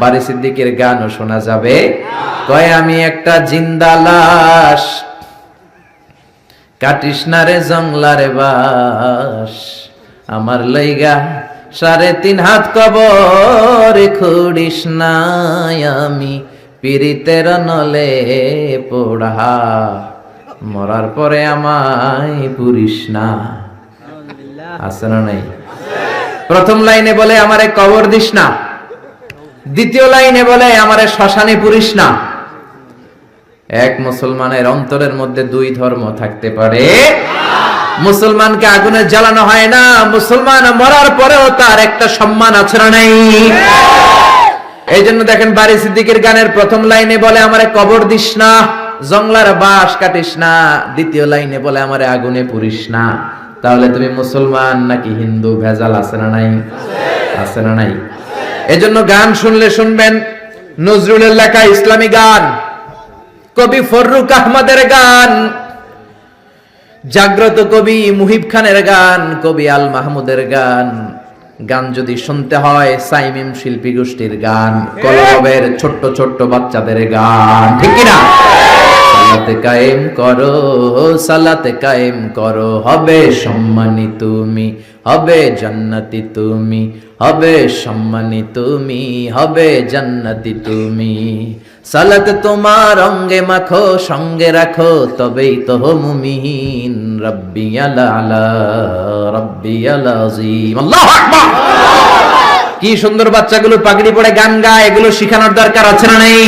বাড়ি সিদ্দিকের গানও শোনা যাবে। কয়, আমি একটা জিন্দা লাশ, কাটিস না রে জংলারে বাস। আমার লইগা সাড়ে তিন হাত কবর, খুড়িস নাই আমি পিরিতের নলে পোড়া। মরার পরে আমায় পুরিস না। আছে না নাই? প্রথম লাইনে বলে, আমারে কবর দিস না। দ্বিতীয় লাইনে বলে, আমারে শ্মশানে পুরিস না। এক মুসলমানের অন্তরের মধ্যে দুই ধর্ম থাকতে পারে। মুসলমানকে আগুনে জ্বালানো হয় না, মুসলমান মরার পরেও তার একটা সম্মান আছে না নাই? এই জন্য দেখেন বাড়ি সিদ্দিকের গানের প্রথম লাইনে বলে, আমারে কবর দিস না জংলার বাস কাটিস না। দ্বিতীয় লাইনে বলে, আমারে আগুনে পুরিস না। তাহলে তুমি মুসলমান নাকি হিন্দু, ভেজাল আছে না নাই? আছে না নাই। এজন্য গান শুনলে শুনবেন নজরুলের লেখা ইসলামী গান, কবি ফররুক আহমদের গান, জাগ্রত কবি মুহিব খানের গান, কবি আল মাহমুদের গান গান যদি শুনতে হয় সাইমিম শিল্পী গোষ্ঠীর গান, কলরবের ছোট্ট ছোট্ট বাচ্চাদের গান, ঠিক কিনা? সালাতে কায়েম করো, সালাতে কায়েম করো। হবে সম্মানী তুমি, হবে জান্নাতি তুমি, হবে সম্মানী তুমি, হবে জান্নাতি তুমি। সালাত তোমার অঙ্গে মাখো, সঙ্গে রাখো, তবেই তো মুমিন রব্বি আলা আলা রব্বি আলা আজিম আল্লাহু আকবার! কি সুন্দর বাচ্চাগুলো পাগড়ি পড়ে গান গায়, এগুলো শেখানোর দরকার আছে না নেই?